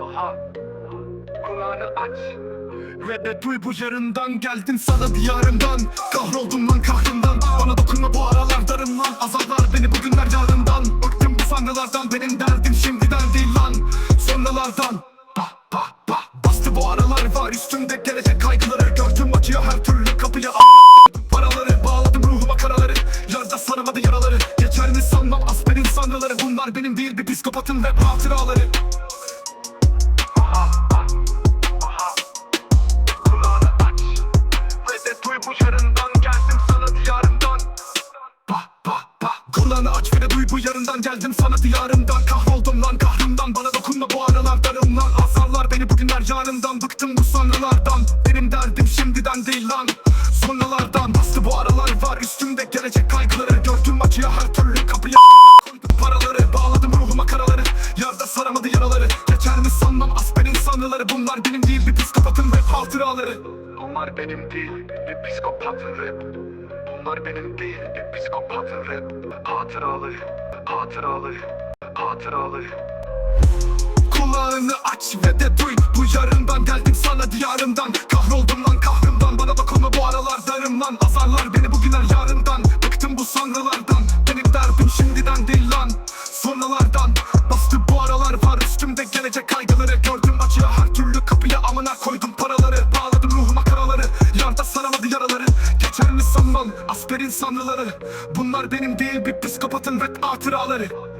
Aha Kulağını aç. Ve de duy bu yarından geldin sana diyarımdan. Kahroldum lan kahrından Bana dokunma bu aralar darım lan. Azarlar beni bugünler yarından. Bıktım bu sanrılardan benim derdim şimdiden değil lan. Sonralardan. Bah bah Bastı bu aralar var üstümde gelecek kaygıları Gördüm acıyor her türlü Bunlar benim değil bir psikopatın rap hatıraları Kulağını aç Ve de duy bu yarından geldim sana diyarımdan Bah bah bah Kulağını aç ve de duy bu yarından geldim sana diyarımdan. Kahroldum lan kahrımdan. Bana dokunma bu aralar darım lan Azarlar beni bugünler yarından bıktım bu sanrılardan Benim derdim şimdiden değil lan Sonralardan. Bastı bu yaraları Geçer mi sanmam asperin sanrıları Bunlar benim değil bir psikopatın rap hatıraları. Bunlar benim değil bir psikopatın rap. Bunlar benim değil bir psikopatın rap Hatıraları Hatıraları Hatıraları. Kulağını aç ve de duy. Bu yarından geldim sana diyarımdan. Kahroldum lan kahrımdan. Bana dokunma bu aralar darımdan Azarlar beni bugünler yarından koydum paraları Bağladım ruhuma karaları. Yarda saramadı yaraları. Geçer mi sanmam asperin sanrıları. Bunlar benim değil bir psikopatın rap hatıraları